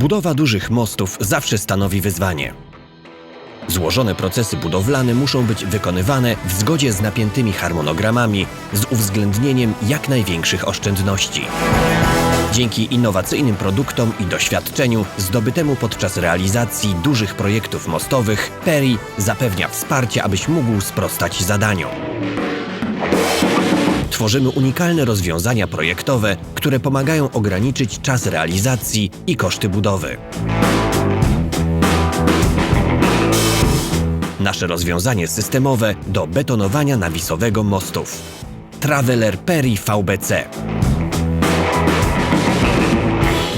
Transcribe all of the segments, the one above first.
Budowa dużych mostów zawsze stanowi wyzwanie. Złożone procesy budowlane muszą być wykonywane w zgodzie z napiętymi harmonogramami z uwzględnieniem jak największych oszczędności. Dzięki innowacyjnym produktom i doświadczeniu zdobytemu podczas realizacji dużych projektów mostowych, Peri zapewnia wsparcie, abyś mógł sprostać zadaniom. Tworzymy unikalne rozwiązania projektowe, które pomagają ograniczyć czas realizacji i koszty budowy. Nasze rozwiązanie systemowe do betonowania nawisowego mostów. Traveler Peri VBC.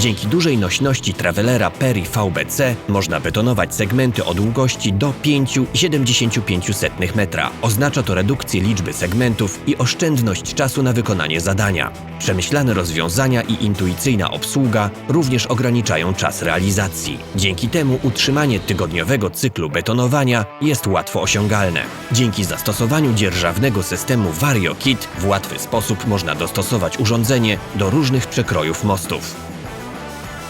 Dzięki dużej nośności Travelera Peri VBC można betonować segmenty o długości do 5,75 metra. Oznacza to redukcję liczby segmentów i oszczędność czasu na wykonanie zadania. Przemyślane rozwiązania i intuicyjna obsługa również ograniczają czas realizacji. Dzięki temu utrzymanie tygodniowego cyklu betonowania jest łatwo osiągalne. Dzięki zastosowaniu dzierżawnego systemu VarioKit w łatwy sposób można dostosować urządzenie do różnych przekrojów mostów.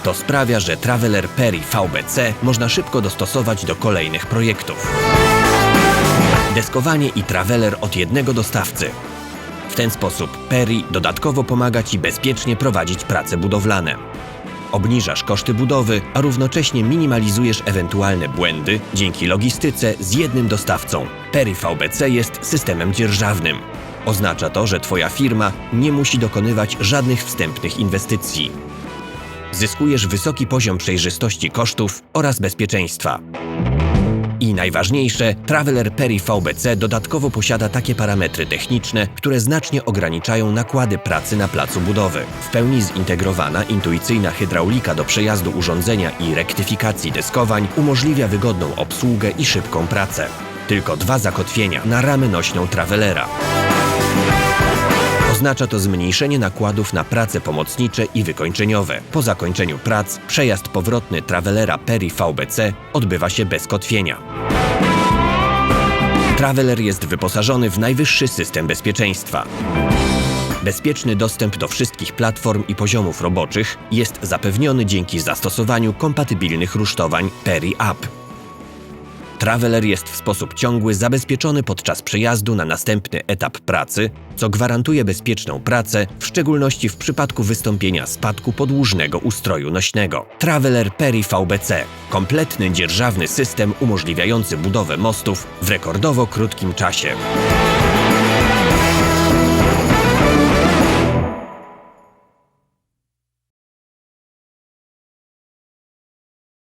To sprawia, że Traveler Peri VBC można szybko dostosować do kolejnych projektów. Deskowanie i Traveler od jednego dostawcy. W ten sposób Peri dodatkowo pomaga Ci bezpiecznie prowadzić prace budowlane. Obniżasz koszty budowy, a równocześnie minimalizujesz ewentualne błędy dzięki logistyce z jednym dostawcą. Peri VBC jest systemem dzierżawnym. Oznacza to, że Twoja firma nie musi dokonywać żadnych wstępnych inwestycji zyskujesz wysoki poziom przejrzystości kosztów oraz bezpieczeństwa. I najważniejsze, Traveler Peri VBC dodatkowo posiada takie parametry techniczne, które znacznie ograniczają nakłady pracy na placu budowy. W pełni zintegrowana intuicyjna hydraulika do przejazdu urządzenia i rektyfikacji deskowań umożliwia wygodną obsługę i szybką pracę. Tylko dwa zakotwienia na ramę nośną Travelera. Oznacza to zmniejszenie nakładów na prace pomocnicze i wykończeniowe. Po zakończeniu prac przejazd powrotny Travelera Peri VBC odbywa się bez kotwienia. Traveler jest wyposażony w najwyższy system bezpieczeństwa. Bezpieczny dostęp do wszystkich platform i poziomów roboczych jest zapewniony dzięki zastosowaniu kompatybilnych rusztowań Peri App. Traveler jest w sposób ciągły zabezpieczony podczas przejazdu na następny etap pracy, co gwarantuje bezpieczną pracę, w szczególności w przypadku wystąpienia spadku podłużnego ustroju nośnego. Traveler Peri VBC kompletny dzierżawny system umożliwiający budowę mostów w rekordowo krótkim czasie.